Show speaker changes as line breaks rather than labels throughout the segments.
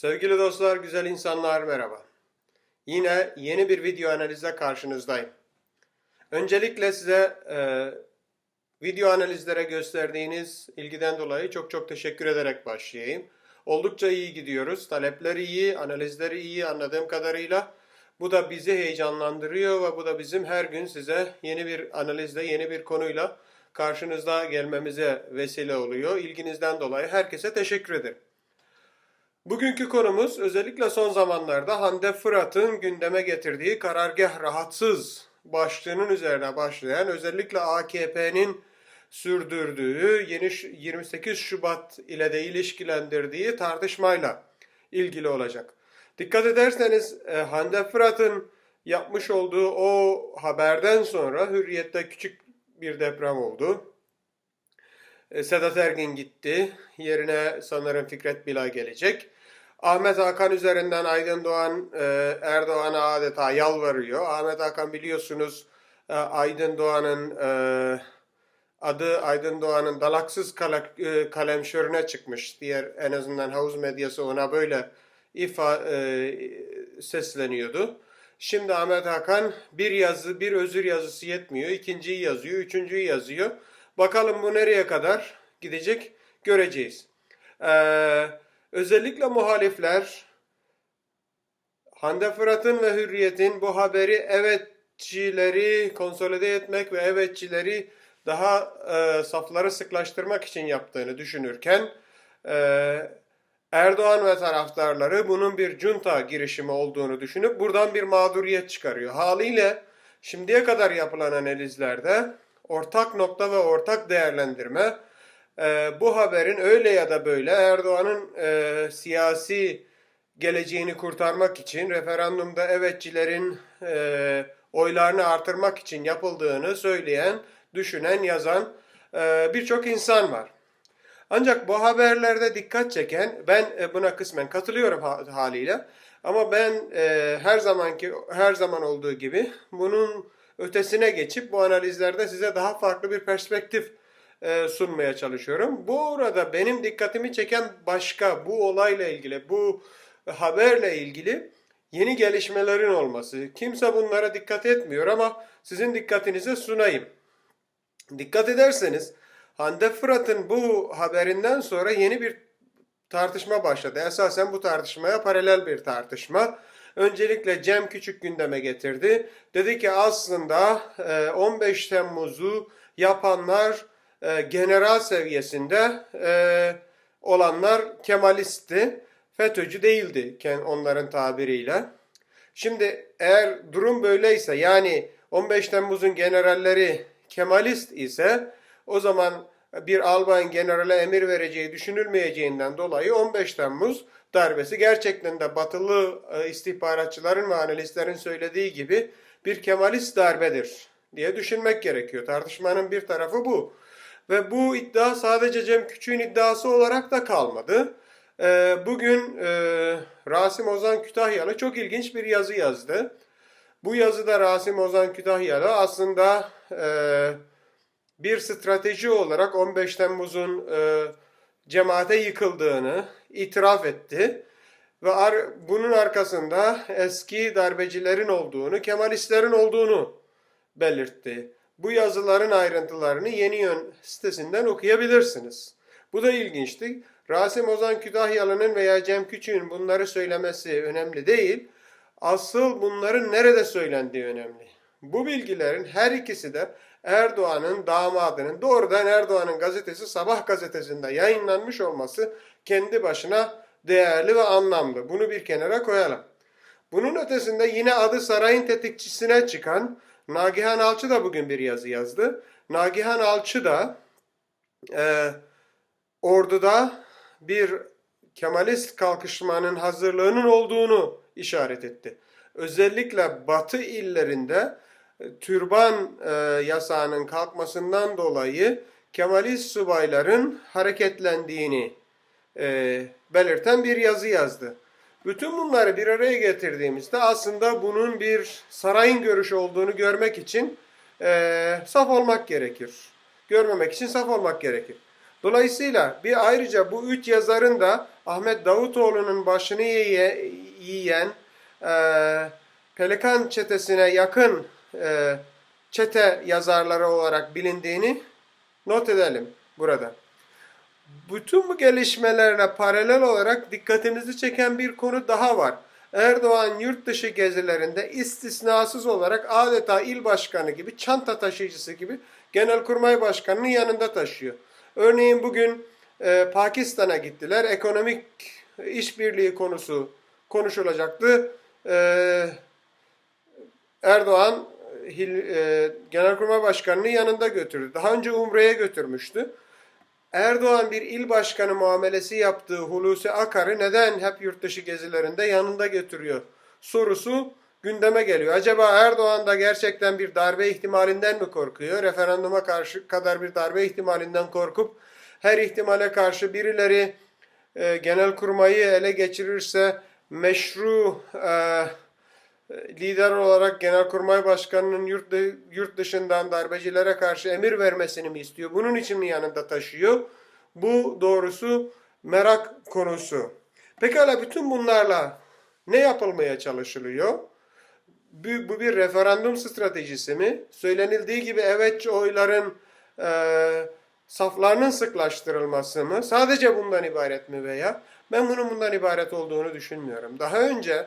Sevgili dostlar, güzel insanlar merhaba. Yine yeni bir video analizle karşınızdayım. Öncelikle size e, video analizlere gösterdiğiniz ilgiden dolayı çok çok teşekkür ederek başlayayım. Oldukça iyi gidiyoruz. Talepler iyi, analizleri iyi anladığım kadarıyla. Bu da bizi heyecanlandırıyor ve bu da bizim her gün size yeni bir analizle, yeni bir konuyla karşınızda gelmemize vesile oluyor. İlginizden dolayı herkese teşekkür ederim. Bugünkü konumuz özellikle son zamanlarda Hande Fırat'ın gündeme getirdiği karargah rahatsız başlığının üzerine başlayan özellikle AKP'nin sürdürdüğü yeni ş- 28 Şubat ile de ilişkilendirdiği tartışmayla ilgili olacak. Dikkat ederseniz e, Hande Fırat'ın yapmış olduğu o haberden sonra Hürriyet'te küçük bir deprem oldu. E, Sedat Ergin gitti. Yerine sanırım Fikret Bilay gelecek. Ahmet Hakan üzerinden Aydın Doğan e, Erdoğan'a adeta yalvarıyor. Ahmet Hakan biliyorsunuz e, Aydın Doğan'ın adı Aydın Doğan'ın dalaksız kale, kalemşörüne çıkmış. Diğer en azından havuz medyası ona böyle ifa sesleniyordu. Şimdi Ahmet Hakan bir yazı, bir özür yazısı yetmiyor. İkinciyi yazıyor, üçüncüyü yazıyor. Bakalım bu nereye kadar gidecek göreceğiz. Ee, özellikle muhalifler Hande Fırat'ın ve Hürriyet'in bu haberi evetçileri konsolide etmek ve evetçileri daha e, safları sıklaştırmak için yaptığını düşünürken e, Erdoğan ve taraftarları bunun bir junta girişimi olduğunu düşünüp buradan bir mağduriyet çıkarıyor. Haliyle şimdiye kadar yapılan analizlerde ortak nokta ve ortak değerlendirme e, bu haberin öyle ya da böyle Erdoğan'ın e, siyasi geleceğini kurtarmak için referandumda evetçilerin e, oylarını artırmak için yapıldığını söyleyen, düşünen, yazan e, birçok insan var. Ancak bu haberlerde dikkat çeken, ben buna kısmen katılıyorum ha- haliyle. Ama ben e, her zamanki her zaman olduğu gibi bunun ötesine geçip bu analizlerde size daha farklı bir perspektif e, sunmaya çalışıyorum. Bu arada benim dikkatimi çeken başka bu olayla ilgili, bu haberle ilgili yeni gelişmelerin olması. Kimse bunlara dikkat etmiyor ama sizin dikkatinize sunayım. Dikkat ederseniz Hande Fırat'ın bu haberinden sonra yeni bir tartışma başladı. Esasen bu tartışmaya paralel bir tartışma. Öncelikle Cem Küçük gündeme getirdi. Dedi ki aslında e, 15 Temmuz'u yapanlar e, general seviyesinde e, olanlar Kemalistti. FETÖ'cü değildi onların tabiriyle. Şimdi eğer durum böyleyse yani 15 Temmuz'un generalleri Kemalist ise o zaman bir albayın generale emir vereceği düşünülmeyeceğinden dolayı 15 Temmuz darbesi gerçekten de batılı e, istihbaratçıların ve analistlerin söylediği gibi bir Kemalist darbedir diye düşünmek gerekiyor. Tartışmanın bir tarafı bu. Ve bu iddia sadece Cem Küçük'ün iddiası olarak da kalmadı. Ee, Bugün e, Rasim Ozan Kütahyalı çok ilginç bir yazı yazdı. Bu yazıda Rasim Ozan Kütahyalı aslında e, bir strateji olarak 15 Temmuz'un e, cemaate yıkıldığını itiraf etti. Ve ar- bunun arkasında eski darbecilerin olduğunu, Kemalistlerin olduğunu belirtti. Bu yazıların ayrıntılarını Yeni Yön sitesinden okuyabilirsiniz. Bu da ilginçti. Rasim Ozan Kütahyalı'nın veya Cem Küçük'ün bunları söylemesi önemli değil. Asıl bunların nerede söylendiği önemli. Bu bilgilerin her ikisi de Erdoğan'ın damadının doğrudan Erdoğan'ın gazetesi Sabah gazetesinde yayınlanmış olması kendi başına değerli ve anlamlı. Bunu bir kenara koyalım. Bunun ötesinde yine adı sarayın tetikçisine çıkan Nagihan Alçı da bugün bir yazı yazdı. Nagihan Alçı da e, orduda bir Kemalist kalkışmanın hazırlığının olduğunu işaret etti. Özellikle Batı illerinde türban e, yasağının kalkmasından dolayı Kemalist subayların hareketlendiğini e, belirten bir yazı yazdı. Bütün bunları bir araya getirdiğimizde aslında bunun bir sarayın görüşü olduğunu görmek için e, saf olmak gerekir. Görmemek için saf olmak gerekir. Dolayısıyla bir ayrıca bu üç yazarın da Ahmet Davutoğlu'nun başını yiye- yiyen e, Pelikan çetesine yakın e, çete yazarları olarak bilindiğini not edelim burada. Bütün bu gelişmelerle paralel olarak dikkatinizi çeken bir konu daha var. Erdoğan yurt dışı gezilerinde istisnasız olarak adeta il başkanı gibi, çanta taşıyıcısı gibi Genelkurmay Başkanı'nın yanında taşıyor. Örneğin bugün e, Pakistan'a gittiler. Ekonomik işbirliği konusu konuşulacaktı. E, Erdoğan Hil- e, Genelkurmay Başkanı'nı yanında götürdü. Daha önce Umre'ye götürmüştü. Erdoğan bir il başkanı muamelesi yaptığı Hulusi Akar'ı neden hep yurt dışı gezilerinde yanında götürüyor sorusu gündeme geliyor. Acaba Erdoğan da gerçekten bir darbe ihtimalinden mi korkuyor? Referanduma karşı kadar bir darbe ihtimalinden korkup her ihtimale karşı birileri e, genelkurmayı ele geçirirse meşru e, lider olarak Genelkurmay Başkanı'nın yurt, yurt dışından darbecilere karşı emir vermesini mi istiyor? Bunun için mi yanında taşıyor? Bu doğrusu merak konusu. Pekala bütün bunlarla ne yapılmaya çalışılıyor? Bu, bu bir referandum stratejisi mi? Söylenildiği gibi evetçi oyların eee saflarının sıklaştırılması mı? Sadece bundan ibaret mi veya? Ben bunun bundan ibaret olduğunu düşünmüyorum. Daha önce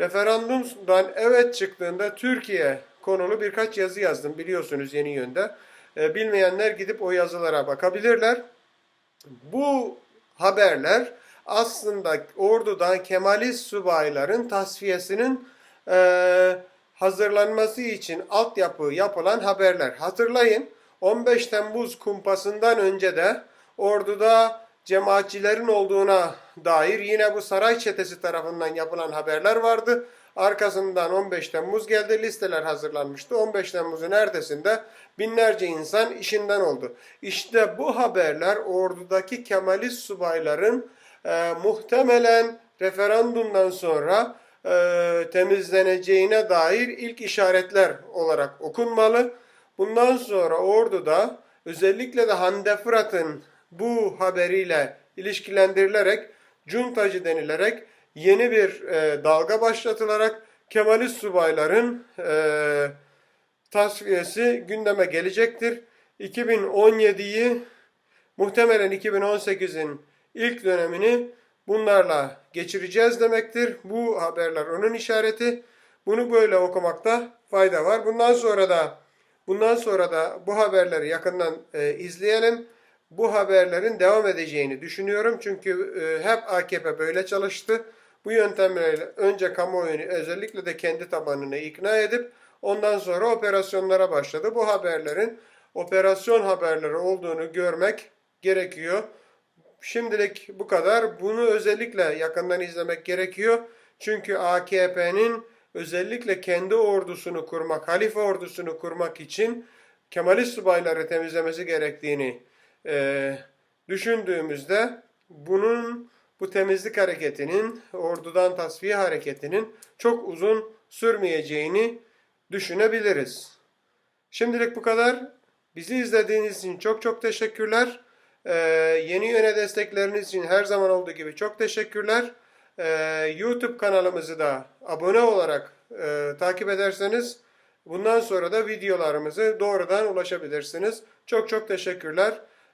referandumdan evet çıktığında Türkiye konulu birkaç yazı yazdım biliyorsunuz yeni yönde. E, bilmeyenler gidip o yazılara bakabilirler. Bu haberler aslında ordudan Kemalist subayların tasfiyesinin e, hazırlanması için altyapı yapılan haberler. Hatırlayın 15 Temmuz kumpasından önce de orduda cemaatçilerin olduğuna dair yine bu saray çetesi tarafından yapılan haberler vardı. Arkasından 15 Temmuz geldi, listeler hazırlanmıştı. 15 Temmuz'un ertesinde binlerce insan işinden oldu. İşte bu haberler ordudaki Kemalist subayların e, muhtemelen referandumdan sonra e, temizleneceğine dair ilk işaretler olarak okunmalı. Bundan sonra orduda özellikle de Hande Fırat'ın bu haberiyle ilişkilendirilerek cuntacı denilerek yeni bir e, dalga başlatılarak Kemalist subayların e, tasfiyesi gündeme gelecektir. 2017'yi muhtemelen 2018'in ilk dönemini bunlarla geçireceğiz demektir. Bu haberler onun işareti. Bunu böyle okumakta fayda var. Bundan sonra da bundan sonra da bu haberleri yakından e, izleyelim. Bu haberlerin devam edeceğini düşünüyorum. Çünkü e, hep AKP böyle çalıştı. Bu yöntemlerle önce kamuoyunu özellikle de kendi tabanını ikna edip ondan sonra operasyonlara başladı. Bu haberlerin operasyon haberleri olduğunu görmek gerekiyor. Şimdilik bu kadar. Bunu özellikle yakından izlemek gerekiyor. Çünkü AKP'nin özellikle kendi ordusunu kurmak, halife ordusunu kurmak için Kemalist subayları temizlemesi gerektiğini e, düşündüğümüzde bunun bu temizlik hareketinin, ordudan tasfiye hareketinin çok uzun sürmeyeceğini düşünebiliriz. Şimdilik bu kadar. Bizi izlediğiniz için çok çok teşekkürler. Ee, yeni yöne destekleriniz için her zaman olduğu gibi çok teşekkürler. Ee, YouTube kanalımızı da abone olarak e, takip ederseniz bundan sonra da videolarımızı doğrudan ulaşabilirsiniz. Çok çok teşekkürler.